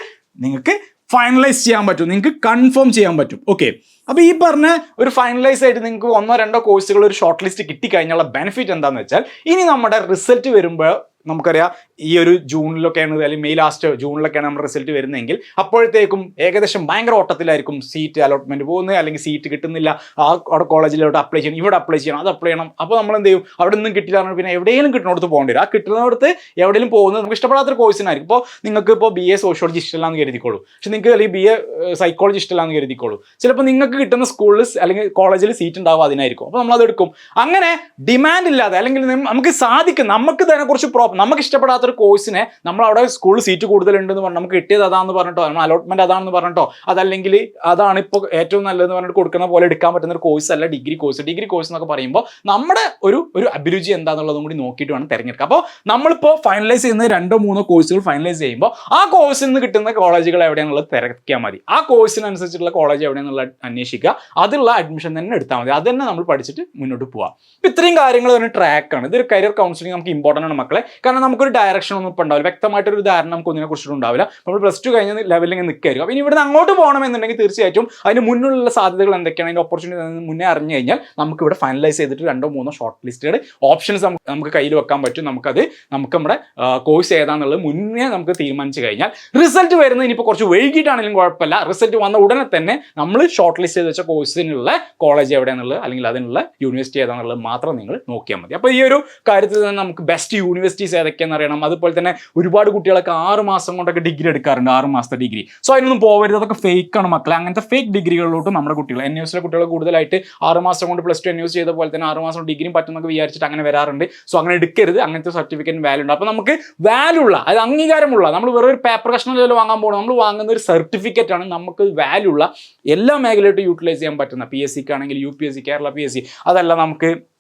നിങ്ങൾക്ക് ഫൈനലൈസ് ചെയ്യാൻ പറ്റും. നിങ്ങൾക്ക് കൺഫേം ചെയ്യാൻ പറ്റും. ഓക്കെ അപ്പോൾ ഈ പറഞ്ഞ ഒരു ഫൈനലൈസ് ആയിട്ട് നിങ്ങൾക്ക് ഒന്നോ രണ്ടോ കോഴ്സുകൾ ഒരു ഷോർട്ട് ലിസ്റ്റ് കിട്ടിക്കഴിഞ്ഞുള്ള ബെനിഫിറ്റ് എന്താണെന്ന് വെച്ചാൽ ഇനി നമ്മുടെ റിസൾട്ട് വരുമ്പോൾ നമുക്കറിയാം ഈ ഒരു ജൂണിലൊക്കെയാണ് അല്ലെങ്കിൽ മെയ് ലാസ്റ്റ് ജൂണിലൊക്കെയാണ് നമ്മുടെ റിസൾട്ട് വരുന്നതെങ്കിൽ അപ്പോഴത്തേക്കും ഏകദേശം ഭയങ്കര ഓട്ടത്തിലായിരിക്കും സീറ്റ് അലോട്ട്മെന്റ് പോകുന്നത്. അല്ലെങ്കിൽ സീറ്റ് കിട്ടുന്നില്ല. ആ അവിടെ കോളേജിലോട്ട് അപ്ലൈ ചെയ്യണം ഇവിടെ അപ്ലൈ ചെയ്യണം അത് അപ്ലൈ ചെയ്യണം. അപ്പോൾ നമ്മൾ എന്ത് ചെയ്യും? അവിടെ നിന്നും കിട്ടില്ല പിന്നെ എവിടെയെങ്കിലും കിട്ടുന്നിടത്ത് പോകേണ്ടി വരും. ആ കിട്ടുന്നിടത്ത് എവിടെയും പോകുന്നത് നമുക്ക് ഇഷ്ടപ്പെടാത്തൊരു കോഴ്സിനായിരിക്കും ഇപ്പോൾ നിങ്ങൾക്ക് ഇപ്പോൾ ബി എ സോഷ്യോളജി ഇഷ്ടമല്ലാന്ന് കരുതിക്കോളൂ. പക്ഷെ നിങ്ങൾക്ക് അല്ലെങ്കിൽ ബി എ സൈക്കോളജി ഇഷ്ടമല്ലാന്ന് കരുതിക്കോളൂ. ചിലപ്പോൾ നിങ്ങൾക്ക് കിട്ടുന്ന സ്കൂളിൽ അല്ലെങ്കിൽ കോളേജിൽ സീറ്റ് ഉണ്ടാവും അതിനായിരിക്കും. അപ്പോൾ നമ്മൾ അത് എടുക്കും. അങ്ങനെ ഡിമാൻഡ് ഇല്ലാതെ അല്ലെങ്കിൽ നമുക്ക് സാധിക്കും. നമുക്ക് തന്നെ കുറച്ച് പ്രോ നമുക്ക് ഇഷ്ടപ്പെടാത്ത ഒരു കോഴ്സിനെ നമ്മൾ അവിടെ സ്കൂൾ സീറ്റ് കൂടുതലുണ്ടെന്ന് പറഞ്ഞു നമുക്ക് കിട്ടിയത് അതാണെന്ന് പറഞ്ഞിട്ടോ നമ്മൾ അലോട്ട്മെന്റ് അതാണെന്ന് പറഞ്ഞിട്ടോ അതല്ലെങ്കിൽ അതാണ് ഇപ്പോൾ ഏറ്റവും നല്ലതെന്ന് പറഞ്ഞിട്ട് കൊടുക്കുന്ന പോലെ എടുക്കാൻ പറ്റുന്ന ഒരു കോഴ്സ് അല്ല ഡിഗ്രി കോഴ്സ് ഡിഗ്രി കോഴ്സ് എന്നൊക്കെ പറയുമ്പോൾ നമ്മുടെ ഒരു ഒരു അഭിരുചി എന്താണെന്നുള്ളതും കൂടി നോക്കിയിട്ട് വേണം തിരഞ്ഞെടുക്കുക അപ്പോൾ നമ്മളിപ്പോൾ ഫൈനലൈസ് ചെയ്യുന്ന രണ്ടോ മൂന്നോ കോഴ്സുകൾ ഫൈനലൈസ് ചെയ്യുമ്പോൾ ആ കോഴ്സിൽ നിന്ന് കിട്ടുന്ന കോളേജുകൾ എവിടെയാണെന്നുള്ളത് തിരക്കിയാൽ മതി. ആ കോഴ്സിനനുസരിച്ചുള്ള കോളേജ് എവിടെയാണെന്നുള്ള അന്വേഷിക്കുക. അതിലുള്ള അഡ്മിഷൻ തന്നെ എടുത്താൽ മതി. അത് തന്നെ നമ്മൾ പഠിച്ചിട്ട് മുന്നോട്ട് പോവാം. ഇത്രയും കാര്യങ്ങൾ ഒരു ട്രാക്കാണ് ഇതൊരു കരിയർ കൗൺസിലിംഗ് നമുക്ക് ഇമ്പോർട്ടന്റ് ആണ് മക്കളെ. കാരണം നമുക്കൊരു ഡയറക്ഷൻ ഒന്നും ഇപ്പോൾ ഉണ്ടാവില്ല. വ്യക്തമായിട്ടൊരു ധാരണ നമുക്ക് ഒന്നിനെ കുറിച്ചിട്ട് ഉണ്ടാവില്ല. നമ്മൾ പ്ലസ് ടു കഴിഞ്ഞ ലെവലിൽ ഇങ്ങനെ നിൽക്കായിരിക്കും അപ്പോൾ ഇനി ഇവിടുന്ന് അങ്ങോട്ട് പോകണമെന്നുണ്ടെങ്കിൽ തീർച്ചയായിട്ടും അതിന് മുന്നിലുള്ള സാധ്യതകൾ എന്തൊക്കെയാണ്? അതിന്റെ ഓപ്പർച്യൂണിറ്റി മുന്നേ അറിഞ്ഞു കഴിഞ്ഞാൽ നമുക്ക് ഇവിടെ ഫൈനലൈസ് ചെയ്തിട്ട് രണ്ടോ മൂന്നോ ഷോർട്ട് ലിസ്റ്റഡ് ഓപ്ഷൻസ് നമുക്ക് നമുക്ക് കയ്യിൽ വെക്കാൻ പറ്റും. നമുക്കത് നമുക്ക് നമ്മുടെ കോഴ്സ് ഏതാണെന്നുള്ളത് മുന്നേ നമുക്ക് തീരുമാനിച്ചു കഴിഞ്ഞാൽ റിസൾട്ട് വരുന്നത് ഇനിയിപ്പോൾ കുറച്ച് വൈകിട്ടാണെങ്കിലും കുഴപ്പമില്ല. റിസൾട്ട് വന്ന ഉടനെ തന്നെ നമ്മൾ ഷോർട്ട് ലിസ്റ്റ് ചെയ്ത് വെച്ച കോഴ്സിനുള്ള കോളേജ് എവിടെയാണെന്നുള്ളത് അല്ലെങ്കിൽ അതിനുള്ള യൂണിവേഴ്സിറ്റി ഏതാണെന്നുള്ളത് മാത്രം നിങ്ങൾ നോക്കിയാൽ മതി. അപ്പോൾ ഈ ഒരു കാര്യത്തിൽ തന്നെ നമുക്ക് ബെസ്റ്റ് യൂണിവേഴ്സിറ്റീസ് ഏതൊക്കെയാണെന്ന് അറിയണം. അതുപോലെ തന്നെ ഒരുപാട് കുട്ടികളൊക്കെ ആറ് മാസം കൊണ്ടൊക്കെ ഡിഗ്രി എടുക്കാറുണ്ട് ആറ് മാസത്തെ ഡിഗ്രി സോ അതിനൊന്നും പോകരുത് അതൊക്കെ ഫേക്ക് ആണ് മക്കളെ. അങ്ങനത്തെ ഫേക്ക് ഡിഗ്രികളിലോട്ട് നമ്മുടെ കുട്ടികൾ എൻ യൂസിലെ കുട്ടികൾ കൂടുതലായിട്ട് ആറ് മാസം കൊണ്ട് പ്ലസ് ടു എൻ യൂസ് ചെയ്ത പോലെ തന്നെ ആറ് മാസം ഡിഗ്രിയും പറ്റുന്നൊക്കെ വിചാരിച്ചിട്ട് അങ്ങനെ വരാറുണ്ട്. സോ അങ്ങനെ എടുക്കരുത്. അങ്ങനത്തെ സർട്ടിഫിക്കറ്റ് വാല്യൂ ഉണ്ട്. അപ്പോൾ നമുക്ക് വാല്യൂ ഉള്ള അത് അംഗീകാരമുള്ള നമ്മൾ വെറും ഒരു പേപ്പർ കഷ്ണമല്ലോ വാങ്ങാൻ പോകണം നമ്മൾ വാങ്ങുന്ന ഒരു സർട്ടിഫിക്കറ്റ് ആണ് നമുക്ക് വാല്യൂ ഉള്ള എല്ലാ മേഖലയായിട്ട് യൂട്ടിലൈസ് ചെയ്യാൻ പറ്റുന്ന. പി എസ് സിക്ക് ആണെങ്കിൽ U P S C Kerala P S C അതല്ല നമുക്ക്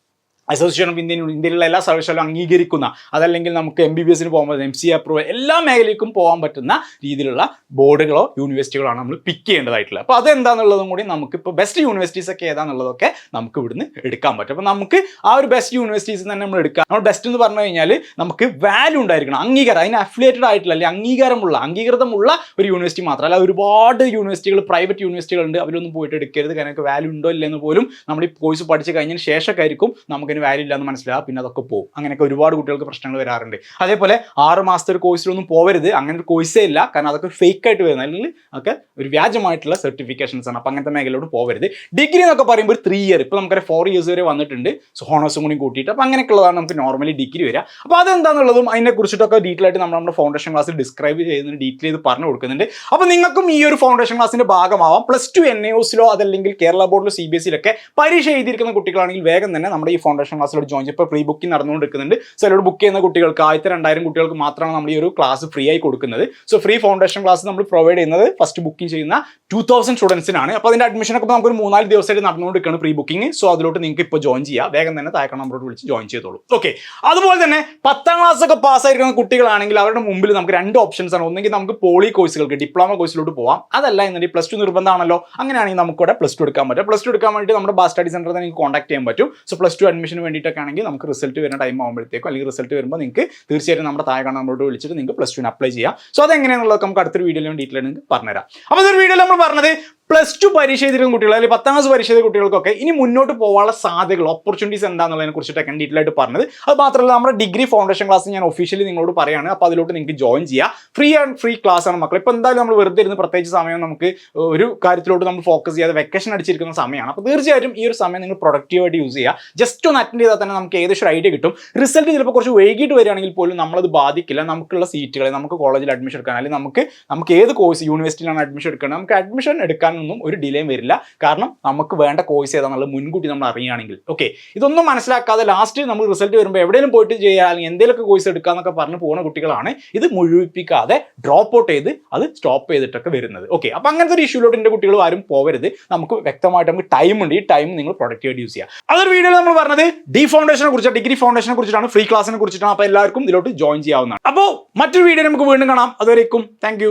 അസോസിയേഷൻ ഓഫ് ഇന്ത്യൻ ഇന്ത്യയിലുള്ള എല്ലാ സർവീസുകളും അംഗീകരിക്കുന്ന അതല്ലെങ്കിൽ നമുക്ക് എം ബി ബി എസിന് പോകുമ്പോൾ എം സി അപ്രൂവൽ എല്ലാ മേഖലയ്ക്കും പോകാൻ പറ്റുന്ന രീതിയിലുള്ള ബോർഡുകളോ യൂണിവേഴ്സിറ്റികളോ ആണ് നമ്മൾ പിക്ക് ചെയ്യേണ്ടതായിട്ടുള്ളത്. അപ്പോൾ അതെന്താണെന്നുള്ളതും കൂടി നമുക്ക് ഇപ്പോൾ ബെസ്റ്റ് യൂണിവേഴ്സിറ്റീസ് ഒക്കെ ഏതാണെന്നുള്ളതൊക്കെ നമുക്ക് ഇവിടുന്ന് എടുക്കാൻ പറ്റും. അപ്പോൾ നമുക്ക് ആ ഒരു ബെസ്റ്റ് യൂണിവേഴ്സിറ്റീസ് തന്നെ നമ്മൾ എടുക്കാം. നമ്മൾ ബെസ്റ്റ് എന്ന് പറഞ്ഞു കഴിഞ്ഞാൽ നമുക്ക് വാല്യൂ ഉണ്ടായിരിക്കണം. അംഗീകാരം അതിന് അഫിലിയേറ്റഡ് ആയിട്ടുള്ള അല്ലെങ്കിൽ അംഗീകാരമുള്ള അംഗീകൃതമുള്ള ഒരു യൂണിവേഴ്സിറ്റി മാത്രമല്ല ഒരുപാട് യൂണിവേഴ്സിറ്റികൾ പ്രൈവറ്റ് യൂണിവേഴ്സിറ്റികളുണ്ട് അവരൊന്നും പോയിട്ട് എടുക്കരുത്. കാരണം വാല്യൂ ഉണ്ടോ ഇല്ലെന്ന് പോലും നമ്മൾ ഈ കോഴ്സ് പഠിച്ച് കഴിഞ്ഞതിന് ശേഷമൊക്കെ ആയിരിക്കും നമുക്ക് നമുക്കതിന് വാല്യൂ ഇല്ലാന്ന് മനസ്സിലാവും പിന്നെ അതൊക്കെ പോകും അങ്ങനെയൊക്കെ ഒരുപാട് കുട്ടികൾക്ക് പ്രശ്നങ്ങൾ വരാറുണ്ട്. അതേപോലെ ആറ് മാസത്തെ ഒരു കോഴ്സിലൊന്നും പോവരുത്. അങ്ങനെ ഒരു കോഴ്സേ ഇല്ല. കാരണം അതൊക്കെ ഫേക്ക് ആയിട്ട് വരുന്ന അല്ലെങ്കിൽ ഒക്കെ ഒരു വ്യാജമായിട്ടുള്ള സർട്ടിഫിക്കേഷൻസ് ആണ്. അപ്പം അങ്ങനത്തെ മേഖലയോട് പോവരുത്. ഡിഗ്രി എന്നൊക്കെ പറയുമ്പോൾ ഒരു ത്രീ ഇയർ ഇപ്പോൾ നമുക്ക് ഫോർ ഇയേഴ്സ് വരെ വന്നിട്ടുണ്ട്. സോ ഹോണേഴ്സും കൂടി കൂട്ടിയിട്ട്. അപ്പോൾ അങ്ങനെയൊക്കെയുള്ളതാണ് നമുക്ക് നോർമലി ഡിഗ്രി വരിക. അപ്പോൾ അതെന്താണെന്നുള്ളതും അതിനെ കുറിച്ചിട്ടൊക്കെ ഡീറ്റെയിൽ ആയിട്ട് നമ്മൾ നമ്മുടെ ഫൗണ്ടേഷൻ ക്ലാസ്സിൽ ഡിസ്ക്രൈബ് ചെയ്യുന്നതിന് ഡീറ്റെയിൽ ചെയ്ത് പറഞ്ഞു കൊടുക്കുന്നുണ്ട്. അപ്പോൾ നിങ്ങൾക്കും ഈ ഒരു ഫൗണ്ടേഷൻ ക്ലാസ്സിന്റെ ഭാഗമാവാം. പ്ലസ് ടു എൻ എസിലോ അതല്ലെങ്കിൽ കേരള ബോർഡിലോ സി ബി എസ് സിയിലൊക്കെ പരീക്ഷ എഴുതിയിരിക്കുന്ന കുട്ടികളാണെങ്കിൽ വേഗം തന്നെ നമ്മുടെ ഈ ഫൗണ്ടേഷൻ ക്ലാസ്സിലോട് ജോയിൻ ഇപ്പോൾ പ്രീ ബുക്കിംഗ് നടന്നുകൊണ്ടിരിക്കുന്നുണ്ട്. സോ അതിലോട് ബുക്ക് ചെയ്യുന്ന കുട്ടികൾക്ക് ആദ്യത്തെ രണ്ടായിരം കുട്ടികൾക്ക് മാത്രമാണ് നമ്മൾ ഈ ഒരു ക്ലാസ് ഫ്രീ ആയി കൊടുക്കുന്നത്. സോ ഫ്രീ ഫൗണ്ടേഷൻ ക്ലാസ് നമ്മൾ പ്രൊവൈഡ് ചെയ്യുന്നത് ഫസ്റ്റ് ബുക്കിംഗ് ചെയ്യുന്ന ടു തൗസൻഡ് സ്റ്റുഡൻസിനാണ് അപ്പോൾ അതിന്റെ അഡ്മിഷൻ ഒക്കെ നമുക്ക് ഒരു മൂന്നാൽ ദിവസമായിട്ട് നടന്നുകൊണ്ടിരിക്കുകയാണ് പ്രീ ബുക്കിംഗ് സോ അതിലോട്ട് നിങ്ങൾക്ക് ഇപ്പോൾ ജോയിൻ ചെയ്യാം. വേഗം തന്നെ താഴെ നമ്പറോട് വിളിച്ച് ജോയിൻ ചെയ്തോളൂ. ഓക്കെ അതുപോലെ തന്നെ പത്താം ക്ലാസ് ഒക്കെ പാസ് ആയിരിക്കുന്ന കുട്ടികളാണെങ്കിൽ അവരുടെ മുമ്പിൽ നമുക്ക് രണ്ട് ഓപ്ഷൻസ് ആണ്. ഒന്നെങ്കിൽ നമുക്ക് പോളി കോഴ്സുകൾക്ക് ഡിപ്ലോമ കോഴ്സിലോട്ട് പോകാം അതല്ല എന്നുണ്ടെങ്കിൽ പ്ലസ് ടു നിർബന്ധമാണല്ലോ. അങ്ങനെയാണെങ്കിൽ നമുക്ക് ഇവിടെ പ്ലസ് ടു എടുക്കാൻ പറ്റും. പ്ലസ് ടു എടുക്കാൻ വേണ്ടി നമ്മുടെ ബാസ് സ്റ്റഡി സെന്ററിൽ നിങ്ങൾക്ക് കോൺടാക്ട് ചെയ്യാൻ പറ്റും. സോ പ്ലസ് ടു അഡ്മിഷന് വേണ്ടിയിട്ടൊക്കെ ആണെങ്കിൽ നമുക്ക് റിസൾട്ട് വരുന്ന ടൈം ആകുമ്പോഴത്തേക്കും അല്ലെങ്കിൽ റിസൾട്ട് വരുമ്പോൾ നിങ്ങൾക്ക് തീർച്ചയായിട്ടും നമ്മുടെ താഴെ കാണാൻ നമ്മളോട് വിളിച്ചിട്ട് നിങ്ങൾക്ക് പ്ലസ് ടുവിന് അപ്ലൈ ചെയ്യാം. സോ അതെങ്ങനെയാണെന്നുള്ളത് നമുക്ക് അടുത്തൊരു വീഡിയോയിലും ഡീറ്റെയിൽ നിങ്ങൾക്ക് പറഞ്ഞുതരാം. അപ്പോൾ ഒരു വീഡിയോയിൽ നമ്മൾ പറഞ്ഞത് പ്ലസ് ടു പരീക്ഷ എഴുതിയിരുന്ന കുട്ടികൾ അല്ലെങ്കിൽ പത്താം ക്ലാസ് പരീക്ഷ ചെയ്ത കുട്ടികൾക്കൊക്കെ ഇനി മുന്നോട്ട് പോകാനുള്ള സാധ്യതകൾ ഓപ്പർച്യൂണിറ്റീസ് എന്താണെന്നുള്ളതിനെ കുറിച്ചിട്ടൊക്കെ ഡീറ്റെയിൽ ആയിട്ട് പറഞ്ഞത്. അത് മാത്രമല്ല നമ്മുടെ ഡിഗ്രി ഫൗണ്ടേഷൻ ക്ലാസ് ഞാൻ ഒഫീഷ്യലി നിങ്ങളോട് പറയാണ്. അപ്പോൾ അതിലോട്ട് നിങ്ങൾക്ക് ജോയിൻ ചെയ്യാം. ഫ്രീ ആൻഡ് ഫ്രീ ക്ലാസ് ആണ് മക്കൾ ഇപ്പോൾ എന്തായാലും നമ്മൾ വെറുതെ ഇരുന്ന് പ്രത്യേകിച്ച് സമയം നമുക്ക് ഒരു കാര്യത്തിലോട്ട് നമ്മൾ ഫോക്കസ് ചെയ്യാതെ വെക്കേഷൻ അടിച്ചിരിക്കുന്ന സമയമാണ്. അപ്പോൾ തീർച്ചയായിട്ടും ഈ ഒരു സമയം നിങ്ങൾ പ്രൊഡക്റ്റീവായിട്ട് യൂസ് ചെയ്യുക. ജസ്റ്റ് ഒന്ന് അറ്റൻഡ് ചെയ്താൽ തന്നെ നമുക്ക് ഏകദേശം ഐഡിയ കിട്ടും. റിസൾട്ട് ചിലപ്പോൾ കുറച്ച് വൈകിട്ട് വരികയാണെങ്കിൽ പോലും നമ്മളത് ബാധിക്കില്ല. നമുക്കുള്ള സീറ്റുകളെ നമുക്ക് കോളേജിൽ അഡ്മിഷൻ എടുക്കാൻ അല്ലെങ്കിൽ നമുക്ക് നമുക്ക് ഏത് കോഴ്സ് യൂണിവേഴ്സിറ്റിയിലാണ് അഡ്മിഷൻ എടുക്കുന്നത് നമുക്ക് അഡ്മിഷൻ എടുക്കാനൊന്നും ഒരു ഡിലേയും വരില്ല. കാരണം നമുക്ക് വേണ്ട കോഴ്സ് ഏതാണെന്നുള്ളത് മുൻകൂട്ടി നമ്മൾ അറിയുകയാണെങ്കിൽ. ഓക്കെ ഇതൊന്നും മനസ്സിലാക്കാതെ ലാസ്റ്റ് നമ്മൾ റിസൾട്ട് വരുമ്പോൾ എവിടെയെങ്കിലും പോയിട്ട് ചെയ്യുക അല്ലെങ്കിൽ എന്തെങ്കിലുമൊക്കെ കോഴ്സ് എടുക്കാന്നൊക്കെ പറഞ്ഞ് പോകുന്ന കുട്ടികളാണ് ഇത് മുഴുവിപ്പിക്കാതെ ഡ്രോപ്പ് ഔട്ട് ചെയ്ത് അത് സ്റ്റോപ്പ് ചെയ്തിട്ടൊക്കെ വരുന്നത്. ഓക്കെ അപ്പം അങ്ങനത്തെ ഒരു ഇഷ്യൂലോട്ട് എന്റെ കുട്ടികൾ ആരും പോകരുത് നമുക്ക് വ്യക്തമായിട്ട് നമുക്ക് ടൈം ഉണ്ട്. ഈ ടൈം നിങ്ങൾ പ്രൊഡക്റ്റീവായിട്ട് യൂസ് ചെയ്യുക അതൊരു വീഡിയോയിൽ നമ്മൾ പറഞ്ഞത് ഡി ഫൗണ്ടേഷനെ കുറിച്ച് ഡിഗ്രി ഫൗണ്ടേഷനെ കുറിച്ചിട്ടാണ് ഫ്രീ ക്ലാസിനെ കുറിച്ചിട്ടാണ്. അപ്പോൾ എല്ലാവർക്കും ഇതിലോട്ട് ജോയിൻ ചെയ്യാവുന്നതാണ്. അപ്പോൾ മറ്റൊരു വീഡിയോ നമുക്ക് വീണ്ടും കാണാം. അതുവരേക്കും താങ്ക്